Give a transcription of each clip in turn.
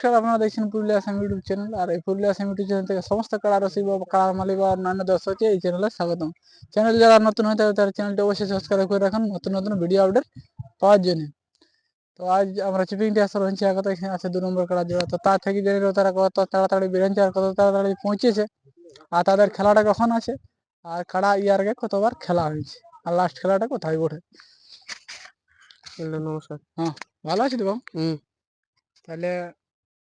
নমস্কার আপনারা দেখছেন পুরুলিয়া আসাম ইউটিউব চ্যানেল আর এই পুরুলিয়া আসাম ইউটিউব চ্যানেল থেকে সমস্ত রসিক বা কাড়া মালিক বা অন্যান্য দর্শককে এই চ্যানেলে স্বাগতম। চ্যানেল যারা নতুন হয়ে থাকে তারা চ্যানেলটি অবশ্যই সাবস্ক্রাইব করে রাখুন নতুন নতুন ভিডিও আপডেট পাওয়ার জন্য। তো আজ আমরা চিপিংটি আসার হচ্ছে আগত এখানে আছে দু নম্বর কাড়া জোড়া। তো তার থেকে জেনে নেব তারা কত তাড়াতাড়ি বেরোচ্ছে আর কত তাড়াতাড়ি পৌঁছেছে আর তাদের খেলাটা কখন আছে আর কাড়া ইয়ার আগে কতবার খেলা হয়েছে আর লাস্ট খেলাটা কোথায় ওঠে নমস্কার। ভালো আছে তো বাবু? হুম। তাহলে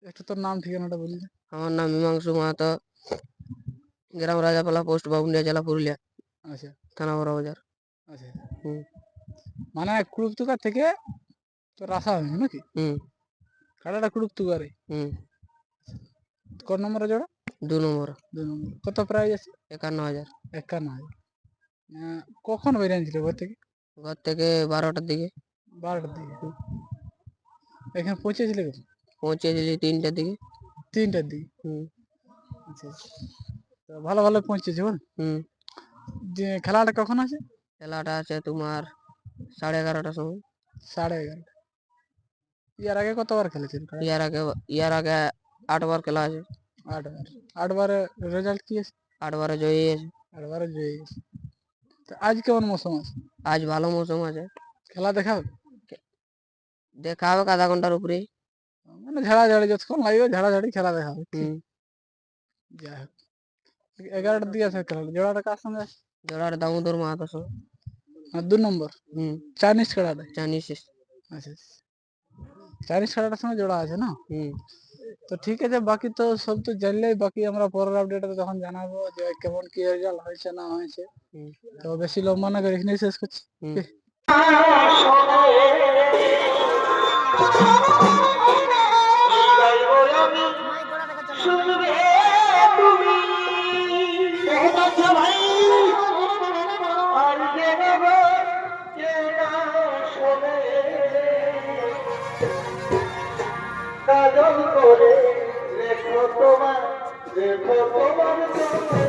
একটু তোর নাম ঠিকানাটা বলি আমার নাম মীমাংশু মাহাতো গ্রাম রাজাপালা পোস্ট বাবুনিয়া জেলা পুরুলিয়া আচ্ছা। থানা বড় বাজার। আচ্ছা। হুম। মানে কুড়ুকতুকা থেকে তোর আসা হয়নি নাকি? হুম। কাটাটা কুড়ুকতুকারে হুম। কোন নম্বরে জোড়া? দু নম্বর। দুই নম্বর। কত প্রাইস আছে? একান্ন হাজার। একান্ন হাজার। কখন বেরিয়েছিল ঘর থেকে? ঘর থেকে বারোটার দিকে। বারোটার দিকে। এখানে পৌঁছেছিলে কখন? পৌঁছে দিলি তিনটার দিকে। তিনটার দিকে? হুম। আচ্ছা আচ্ছা। তো ভালো ভালো পৌঁছেছে বল। হুম। যে খেলাটা কখন আছে? খেলাটা আছে তোমার সাড়ে এগারোটার সময়। সাড়ে এগারোটা। ইয়ার আগে কতবার খেলেছিল খেলা? ইয়ার আগে ইয়ার আগে আটবার খেলা আছে। আটবার। আটবারে রেজাল্ট কি আছে? আটবারে জয়ী আছে। আটবারে জয়ী আছে। তো আজ কেমন মৌসুম আছে? আজ ভালো মৌসুম আছে। খেলা দেখাবে দেখা হবে আধা ঘণ্টার উপরেই। মানে ঝাড়াঝাড়ি যতক্ষণ লাগবে ঝাড়াঝাড়ি খেলা দেখাবে হুম। যাই হোক এগারোটার দিকে আছে খেলা জোড়াটা কার সঙ্গে আছে জোড়ার দামোদর মাহাতোর সঙ্গে। আর দু নম্বর? হুম। চাইনিজ খেলাটা জানিস আচ্ছা আচ্ছা। চাইনিজ খেলাটার সঙ্গে জোড়া আছে না? হুম। তো ঠিক আছে বাকি তো সব তো জানলেই বাকি আমরা পরের আপডেটে তখন জানাব যে কেমন কি রেজাল্ট হয়েছে না হয়েছে। তো বেশি লম্বা না করে এখানেই শেষ করছি। কাজল করে লেখো তোমার লেখো তোমার